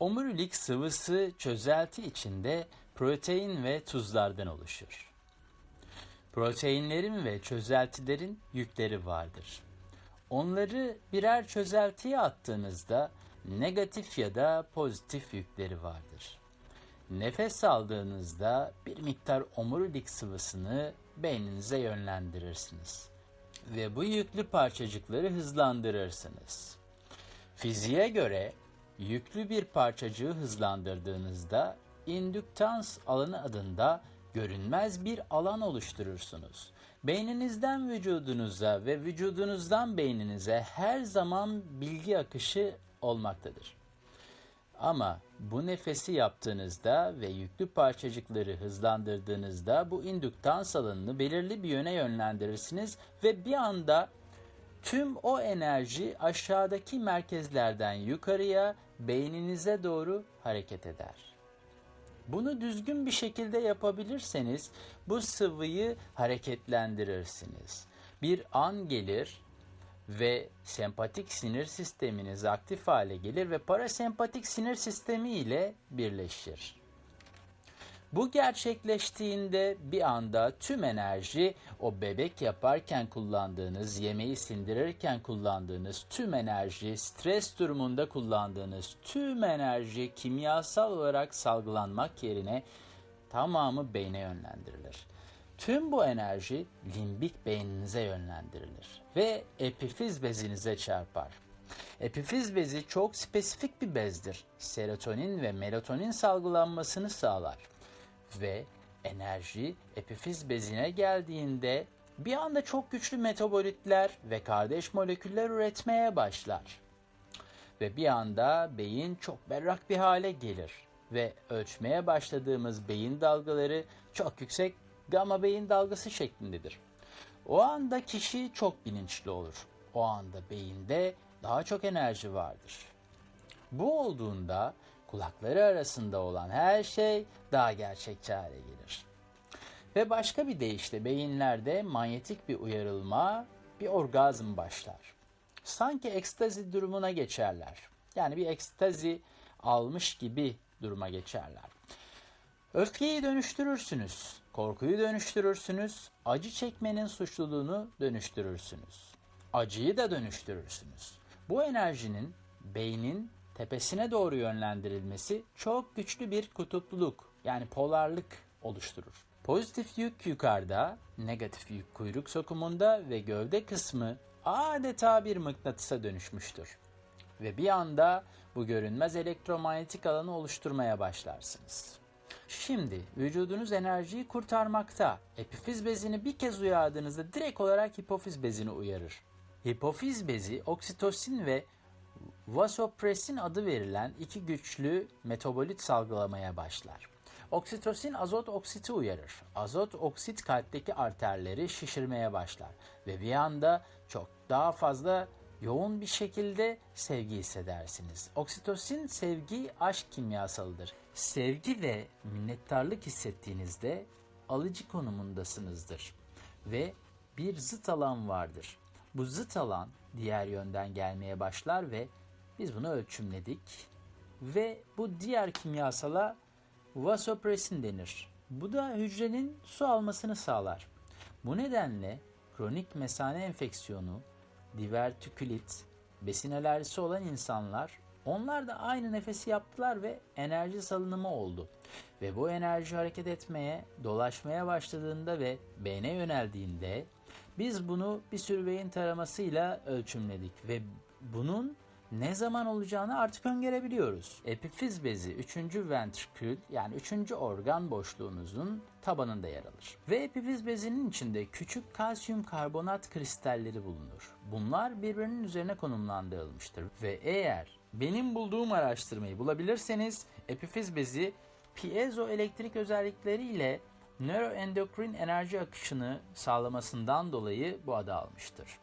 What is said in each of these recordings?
Omurilik sıvısı çözelti içinde protein ve tuzlardan oluşur. Proteinlerin ve çözeltilerin yükleri vardır. Onları birer çözeltiye attığınızda negatif ya da pozitif yükleri vardır. Nefes aldığınızda bir miktar omurilik sıvısını beyninize yönlendirirsiniz ve bu yüklü parçacıkları hızlandırırsınız. Fiziğe göre yüklü bir parçacığı hızlandırdığınızda indüktans alanı adında görünmez bir alan oluşturursunuz. Beyninizden vücudunuza ve vücudunuzdan beyninize her zaman bilgi akışı olmaktadır. Ama bu nefesi yaptığınızda ve yüklü parçacıkları hızlandırdığınızda bu indüktans alanını belirli bir yöne yönlendirirsiniz ve bir anda tüm o enerji aşağıdaki merkezlerden yukarıya beyninize doğru hareket eder. Bunu düzgün bir şekilde yapabilirseniz bu sıvıyı hareketlendirirsiniz. Bir an gelir ve sempatik sinir sisteminiz aktif hale gelir ve parasempatik sinir sistemi ile birleşir. Bu gerçekleştiğinde bir anda tüm enerji o bebek yaparken kullandığınız, yemeği sindirirken kullandığınız tüm enerji, stres durumunda kullandığınız tüm enerji kimyasal olarak salgılanmak yerine tamamı beyne yönlendirilir. Tüm bu enerji limbik beyninize yönlendirilir ve epifiz bezinize çarpar. Epifiz bezi çok spesifik bir bezdir. Serotonin ve melatonin salgılanmasını sağlar ve enerji epifiz bezine geldiğinde bir anda çok güçlü metabolitler ve kardeş moleküller üretmeye başlar. Ve bir anda beyin çok berrak bir hale gelir ve ölçmeye başladığımız beyin dalgaları çok yüksek gamma beyin dalgası şeklindedir. O anda kişi çok bilinçli olur. O anda beyinde daha çok enerji vardır. Bu olduğunda kulakları arasında olan her şey daha gerçekçi hale gelir. Ve başka bir deyişle beyinlerde manyetik bir uyarılma, bir orgazm başlar. Sanki ekstazi durumuna geçerler. Yani bir ekstazi almış gibi duruma geçerler. Öfkeyi dönüştürürsünüz, korkuyu dönüştürürsünüz, acı çekmenin suçluluğunu dönüştürürsünüz. Acıyı da dönüştürürsünüz. Bu enerjinin beynin tepesine doğru yönlendirilmesi çok güçlü bir kutupluluk yani polarlık oluşturur. Pozitif yük yukarıda, negatif yük kuyruk sokumunda ve gövde kısmı adeta bir mıknatısa dönüşmüştür. Ve bir anda bu görünmez elektromanyetik alanı oluşturmaya başlarsınız. Şimdi vücudunuz enerjiyi kurtarmakta. Epifiz bezini bir kez uyardığınızda direkt olarak hipofiz bezini uyarır. Hipofiz bezi oksitosin ve vasopresin adı verilen iki güçlü metabolit salgılamaya başlar. Oksitosin azot oksiti uyarır. Azot oksit kalpteki arterleri şişirmeye başlar ve bir anda çok daha fazla yoğun bir şekilde sevgi hissedersiniz. Oksitosin sevgi aşk kimyasalıdır. Sevgi ve minnettarlık hissettiğinizde alıcı konumundasınızdır ve bir zıt alan vardır. Bu zıt alan diğer yönden gelmeye başlar ve biz bunu ölçümledik ve bu diğer kimyasala vasopresin denir. Bu da hücrenin su almasını sağlar. Bu nedenle kronik mesane enfeksiyonu, divertikülit, besin alerjisi olan insanlar onlar da aynı nefesi yaptılar ve enerji salınımı oldu. Ve bu enerji hareket etmeye, dolaşmaya başladığında ve beyne yöneldiğinde biz bunu bir sürü beyin taramasıyla ölçümledik ve bunun ne zaman olacağını artık öngörebiliyoruz. Epifiz bezi 3. ventrikül yani 3. organ boşluğunuzun tabanında yer alır. Ve epifiz bezinin içinde küçük kalsiyum karbonat kristalleri bulunur. Bunlar birbirinin üzerine konumlandırılmıştır. Ve eğer benim bulduğum araştırmayı bulabilirseniz epifiz bezi piezo elektrik özellikleriyle nöroendokrin enerji akışını sağlamasından dolayı bu adı almıştır.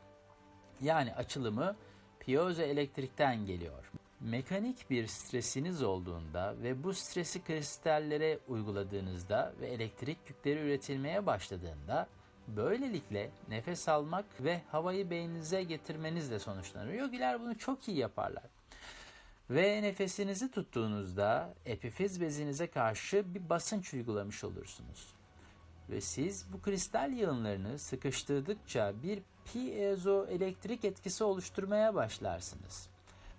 Yani açılımı elektrikten geliyor. Mekanik bir stresiniz olduğunda ve bu stresi kristallere uyguladığınızda ve elektrik yükleri üretilmeye başladığında böylelikle nefes almak ve havayı beyninize getirmenizle sonuçlanır. Yogiler bunu çok iyi yaparlar. Ve nefesinizi tuttuğunuzda epifiz bezinize karşı bir basınç uygulamış olursunuz. Ve siz bu kristal yığınlarını sıkıştırdıkça bir piezoelektrik etkisi oluşturmaya başlarsınız.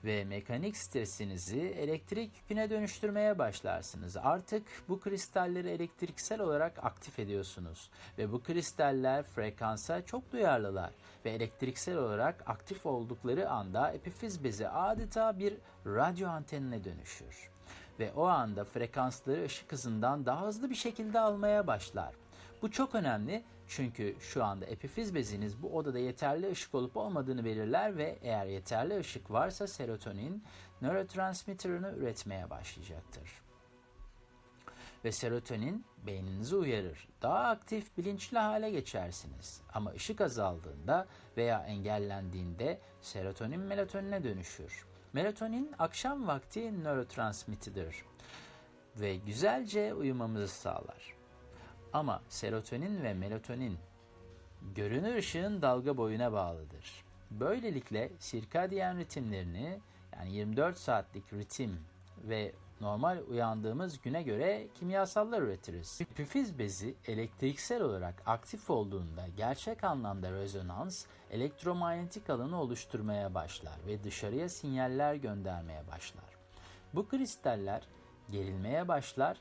Ve mekanik stresinizi elektrik yüküne dönüştürmeye başlarsınız. Artık bu kristalleri elektriksel olarak aktif ediyorsunuz. Ve bu kristaller frekansa çok duyarlılar. Ve elektriksel olarak aktif oldukları anda epifiz bezi adeta bir radyo antenine dönüşür. Ve o anda frekansları ışık hızından daha hızlı bir şekilde almaya başlar. Bu çok önemli çünkü şu anda epifiz beziniz bu odada yeterli ışık olup olmadığını belirler ve eğer yeterli ışık varsa serotonin nörotransmitterını üretmeye başlayacaktır. Ve serotonin beyninizi uyarır. Daha aktif, bilinçli hale geçersiniz. Ama ışık azaldığında veya engellendiğinde serotonin melatonine dönüşür. Melatonin akşam vakti nörotransmittidir ve güzelce uyumamızı sağlar. Ama serotonin ve melatonin görünür ışığın dalga boyuna bağlıdır. Böylelikle sirkadiyen ritimlerini yani 24 saatlik ritim ve normal uyandığımız güne göre kimyasallar üretiriz. Epifiz bezi elektriksel olarak aktif olduğunda gerçek anlamda rezonans elektromanyetik alanı oluşturmaya başlar ve dışarıya sinyaller göndermeye başlar. Bu kristaller gerilmeye başlar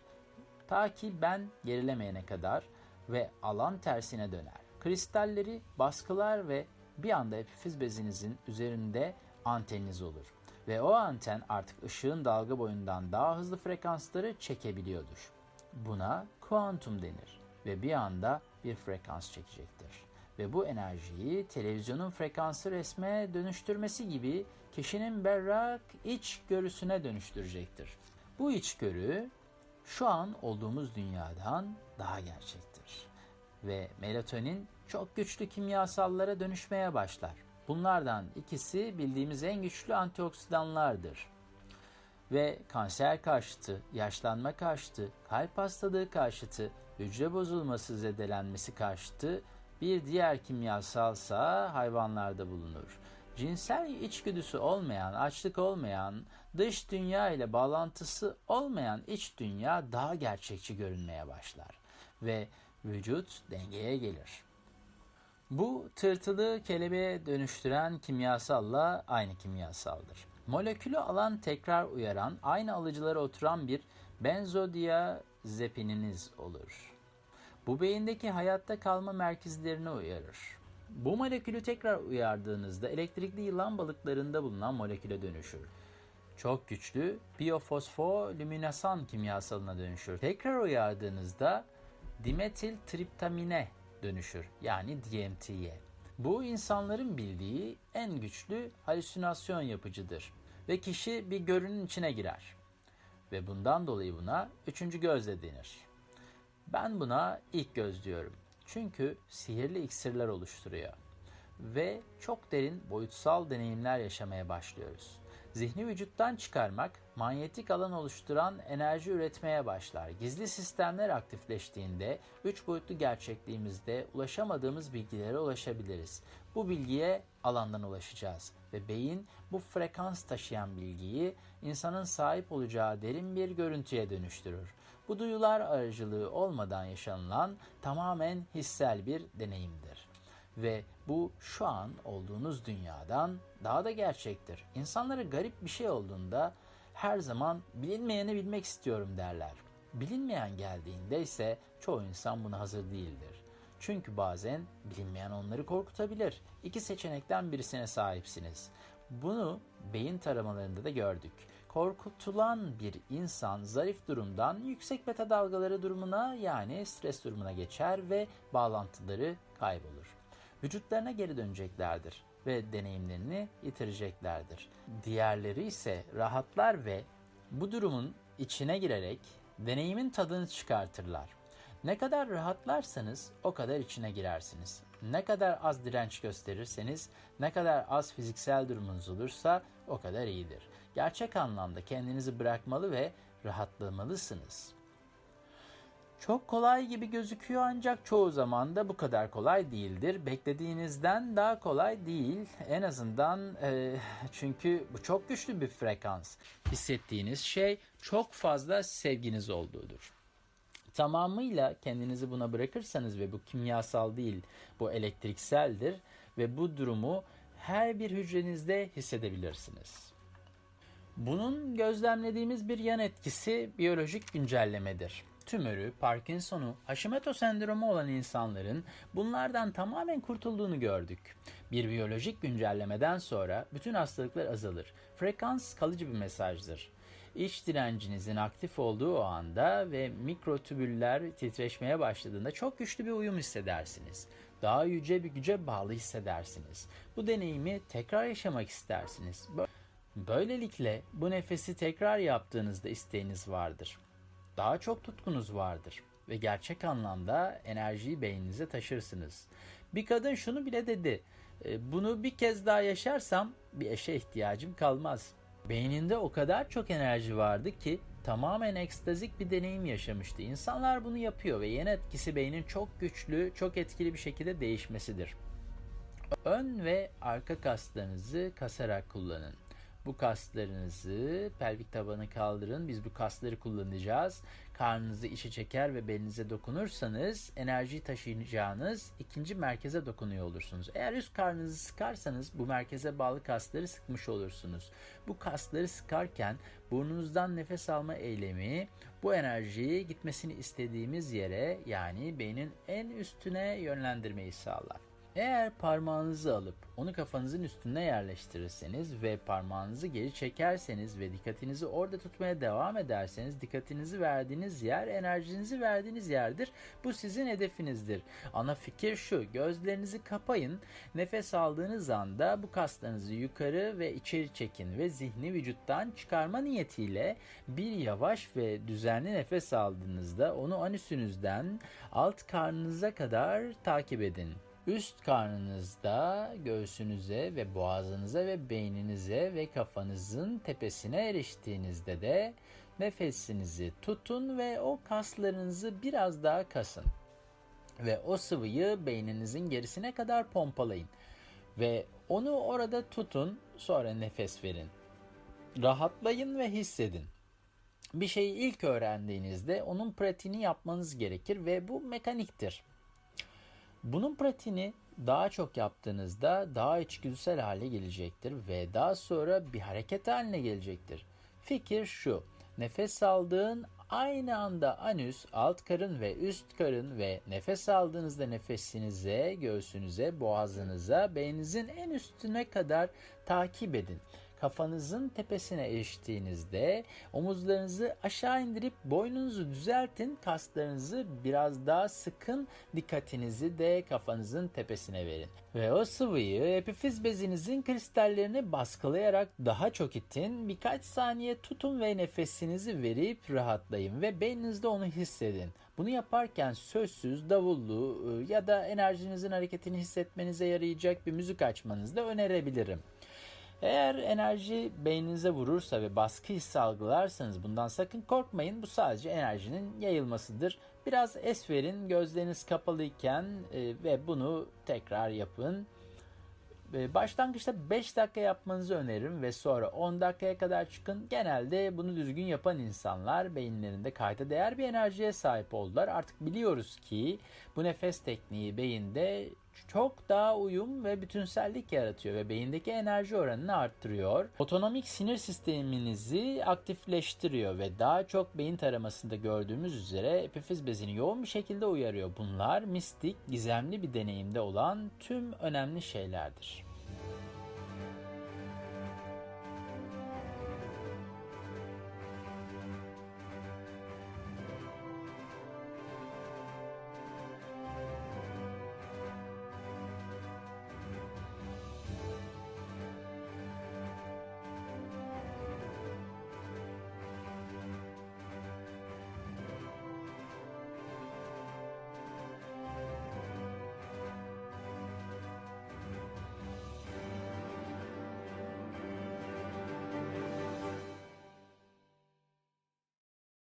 Ta ki ben gerilemeyene kadar ve alan tersine döner. Kristalleri baskılar ve bir anda epifiz bezinizin üzerinde anteniniz olur. Ve o anten artık ışığın dalga boyundan daha hızlı frekansları çekebiliyordur. Buna kuantum denir ve bir anda bir frekans çekecektir. Ve bu enerjiyi televizyonun frekansı resme dönüştürmesi gibi kişinin berrak iç görüsüne dönüştürecektir. Bu içgörü şu an olduğumuz dünyadan daha gerçektir. Ve melatonin çok güçlü kimyasallara dönüşmeye başlar. Bunlardan ikisi bildiğimiz en güçlü antioksidanlardır. Ve kanser karşıtı, yaşlanma karşıtı, kalp hastalığı karşıtı, hücre bozulması zedelenmesi karşıtı bir diğer kimyasalsa hayvanlarda bulunur cinsel içgüdüsü olmayan, açlık olmayan, dış dünya ile bağlantısı olmayan iç dünya daha gerçekçi görünmeye başlar ve vücut dengeye gelir. Bu tırtılı kelebeğe dönüştüren kimyasalla aynı kimyasaldır. Molekülü alan tekrar uyaran, aynı alıcılara oturan bir benzodiazepininiz olur. Bu beyindeki hayatta kalma merkezlerini uyarır. Bu molekülü tekrar uyardığınızda elektrikli yılan balıklarında bulunan moleküle dönüşür. Çok güçlü biofosfolüminesan kimyasalına dönüşür. Tekrar uyardığınızda dimetil triptamine dönüşür. Yani DMT'ye. Bu insanların bildiği en güçlü halüsinasyon yapıcıdır ve kişi bir görünün içine girer. Ve bundan dolayı buna üçüncü gözle denir. Ben buna ilk göz diyorum. Çünkü sihirli iksirler oluşturuyor ve çok derin boyutsal deneyimler yaşamaya başlıyoruz. Zihni vücuttan çıkarmak, manyetik alan oluşturan enerji üretmeye başlar. Gizli sistemler aktifleştiğinde üç boyutlu gerçekliğimizde ulaşamadığımız bilgilere ulaşabiliriz. Bu bilgiye alandan ulaşacağız ve beyin bu frekans taşıyan bilgiyi insanın sahip olacağı derin bir görüntüye dönüştürür. Bu duyular aracılığı olmadan yaşanılan tamamen hissel bir deneyimdir. Ve bu şu an olduğunuz dünyadan daha da gerçektir. İnsanlara garip bir şey olduğunda her zaman bilinmeyeni bilmek istiyorum derler. Bilinmeyen geldiğinde ise çoğu insan buna hazır değildir. Çünkü bazen bilinmeyen onları korkutabilir. İki seçenekten birisine sahipsiniz. Bunu beyin taramalarında da gördük. Korkutulan bir insan zarif durumdan yüksek beta dalgaları durumuna yani stres durumuna geçer ve bağlantıları kaybolur. Vücutlarına geri döneceklerdir ve deneyimlerini yitireceklerdir. Diğerleri ise rahatlar ve bu durumun içine girerek deneyimin tadını çıkartırlar. Ne kadar rahatlarsanız o kadar içine girersiniz. Ne kadar az direnç gösterirseniz, ne kadar az fiziksel durumunuz olursa o kadar iyidir. Gerçek anlamda kendinizi bırakmalı ve rahatlamalısınız. Çok kolay gibi gözüküyor ancak çoğu zaman da bu kadar kolay değildir. Beklediğinizden daha kolay değil. En azından e, çünkü bu çok güçlü bir frekans. Hissettiğiniz şey çok fazla sevginiz olduğudur. Tamamıyla kendinizi buna bırakırsanız ve bu kimyasal değil, bu elektrikseldir ve bu durumu her bir hücrenizde hissedebilirsiniz. Bunun gözlemlediğimiz bir yan etkisi biyolojik güncellemedir. Tümörü, Parkinson'u, Hashimoto sendromu olan insanların bunlardan tamamen kurtulduğunu gördük. Bir biyolojik güncellemeden sonra bütün hastalıklar azalır. Frekans kalıcı bir mesajdır. İç direncinizin aktif olduğu o anda ve mikrotübüller titreşmeye başladığında çok güçlü bir uyum hissedersiniz. Daha yüce bir güce bağlı hissedersiniz. Bu deneyimi tekrar yaşamak istersiniz. Böylelikle bu nefesi tekrar yaptığınızda isteğiniz vardır. Daha çok tutkunuz vardır ve gerçek anlamda enerjiyi beyninize taşırsınız. Bir kadın şunu bile dedi. "E, Bunu bir kez daha yaşarsam bir eşe ihtiyacım kalmaz. Beyninde o kadar çok enerji vardı ki tamamen ekstazik bir deneyim yaşamıştı. İnsanlar bunu yapıyor ve yeni etkisi beynin çok güçlü, çok etkili bir şekilde değişmesidir. Ön ve arka kaslarınızı kasarak kullanın. Bu kaslarınızı pelvik tabanı kaldırın. Biz bu kasları kullanacağız. Karnınızı içe çeker ve belinize dokunursanız enerjiyi taşıyacağınız ikinci merkeze dokunuyor olursunuz. Eğer üst karnınızı sıkarsanız bu merkeze bağlı kasları sıkmış olursunuz. Bu kasları sıkarken burnunuzdan nefes alma eylemi bu enerjiyi gitmesini istediğimiz yere yani beynin en üstüne yönlendirmeyi sağlar. Eğer parmağınızı alıp onu kafanızın üstüne yerleştirirseniz ve parmağınızı geri çekerseniz ve dikkatinizi orada tutmaya devam ederseniz dikkatinizi verdiğiniz yer enerjinizi verdiğiniz yerdir. Bu sizin hedefinizdir. Ana fikir şu gözlerinizi kapayın nefes aldığınız anda bu kaslarınızı yukarı ve içeri çekin ve zihni vücuttan çıkarma niyetiyle bir yavaş ve düzenli nefes aldığınızda onu anüsünüzden alt karnınıza kadar takip edin. Üst karnınızda göğsünüze ve boğazınıza ve beyninize ve kafanızın tepesine eriştiğinizde de nefesinizi tutun ve o kaslarınızı biraz daha kasın. Ve o sıvıyı beyninizin gerisine kadar pompalayın. Ve onu orada tutun sonra nefes verin. Rahatlayın ve hissedin. Bir şeyi ilk öğrendiğinizde onun pratiğini yapmanız gerekir ve bu mekaniktir. Bunun pratiğini daha çok yaptığınızda daha içgüdüsel hale gelecektir ve daha sonra bir hareket haline gelecektir. Fikir şu. Nefes aldığın aynı anda anüs, alt karın ve üst karın ve nefes aldığınızda nefesinize, göğsünüze, boğazınıza, beyninizin en üstüne kadar takip edin. Kafanızın tepesine eriştiğinizde omuzlarınızı aşağı indirip boynunuzu düzeltin, kaslarınızı biraz daha sıkın, dikkatinizi de kafanızın tepesine verin. Ve o sıvıyı epifiz bezinizin kristallerini baskılayarak daha çok itin, birkaç saniye tutun ve nefesinizi verip rahatlayın ve beyninizde onu hissedin. Bunu yaparken sözsüz, davullu ıı, ya da enerjinizin hareketini hissetmenize yarayacak bir müzik açmanızı da önerebilirim. Eğer enerji beyninize vurursa ve baskı hissi algılarsanız bundan sakın korkmayın. Bu sadece enerjinin yayılmasıdır. Biraz es verin gözleriniz kapalıyken e, ve bunu tekrar yapın. E, Başlangıçta 5 dakika yapmanızı öneririm ve sonra 10 dakikaya kadar çıkın. Genelde bunu düzgün yapan insanlar beyinlerinde kayda değer bir enerjiye sahip oldular. Artık biliyoruz ki bu nefes tekniği beyinde çok daha uyum ve bütünsellik yaratıyor ve beyindeki enerji oranını arttırıyor. Otonomik sinir sisteminizi aktifleştiriyor ve daha çok beyin taramasında gördüğümüz üzere epifiz bezini yoğun bir şekilde uyarıyor. Bunlar mistik, gizemli bir deneyimde olan tüm önemli şeylerdir.